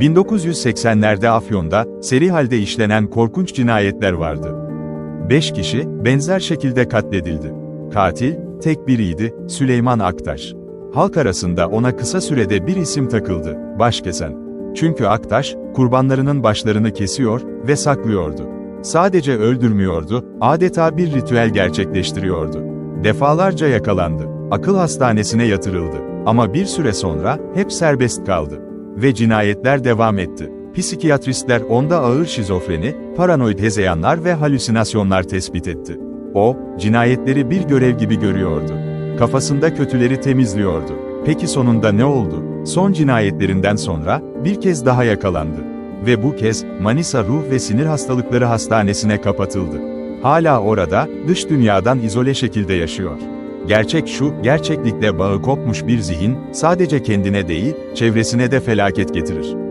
1980'lerde Afyon'da seri halde işlenen korkunç cinayetler vardı. Beş kişi benzer şekilde katledildi. Katil tek biriydi, Süleyman Aktaş. Halk arasında ona kısa sürede bir isim takıldı, Başkesen. Çünkü Aktaş, kurbanlarının başlarını kesiyor ve saklıyordu. Sadece öldürmüyordu, adeta bir ritüel gerçekleştiriyordu. Defalarca yakalandı, akıl hastanesine yatırıldı. Ama bir süre sonra hep serbest kaldı. Ve cinayetler devam etti. Psikiyatristler onda ağır şizofreni, paranoid hezeyanlar ve halüsinasyonlar tespit etti. O, cinayetleri bir görev gibi görüyordu. Kafasında kötüleri temizliyordu. Peki sonunda ne oldu? Son cinayetlerinden sonra bir kez daha yakalandı. Ve bu kez Manisa Ruh ve Sinir Hastalıkları Hastanesi'ne kapatıldı. Hala orada, dış dünyadan izole şekilde yaşıyor. Gerçek şu, gerçeklikle bağı kopmuş bir zihin, sadece kendine değil, çevresine de felaket getirir.